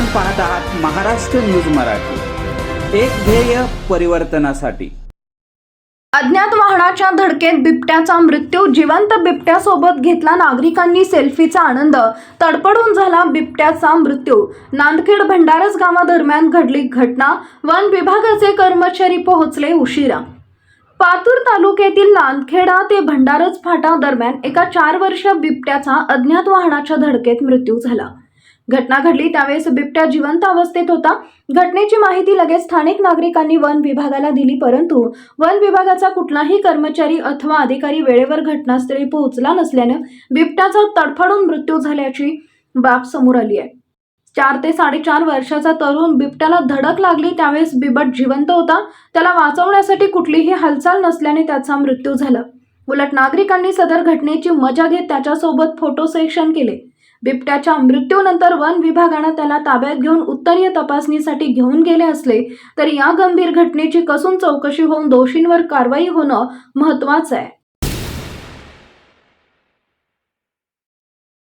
आपण पाहत आहात महाराष्ट्र न्यूज मराठी. एक ध्येय परिवर्तनासाठी. अज्ञात वाहनाच्या धडकेत बिबट्याचा मृत्यू जिवंत बिबट्यासोबत घेतला नागरिकांनी सेल्फीचा आनंद तडपडून झाला बिबट्याचा मृत्यू. नांदखेड भंडारस गावादरम्यान घडली घटना वन विभागाचे कर्मचारी पोहोचले उशिरा. पातूर तालुक्यातील नांदखेडा ते भंडारस फाटा दरम्यान एका चार वर्ष बिबट्याचा अज्ञात वाहनाच्या धडकेत मृत्यू झाला. घटना घडली त्यावेळेस बिबट्या जिवंत अवस्थेत होता. घटनेची माहिती लगेच स्थानिक नागरिकांनी वन विभागाला दिली परंतु वन विभागाचा कुठलाही कर्मचारी अथवा अधिकारी वेळेवर घटनास्थळी पोहोचला नसल्यानं बिबट्याचा तडफडून मृत्यू झाल्याची बाब समोर आली आहे. चार ते साडेचार वर्षाचा तरुण बिबट्याला धडक लागली त्यावेळेस बिबट जिवंत होता. त्याला वाचवण्यासाठी कुठलीही हालचाल नसल्याने त्याचा मृत्यू झाला. उलट नागरिकांनी सदर घटनेची मजा घेत त्याच्यासोबत फोटो सेक्शन केले. बिबट्याच्या मृत्यूनंतर वन विभागानं त्याला ताब्यात घेऊन उत्तरीय तपासणीसाठी घेऊन गेले असले तरी या गंभीर घटनेची कसून चौकशी होऊन दोषींवर कारवाई होणं महत्वाचं आहे.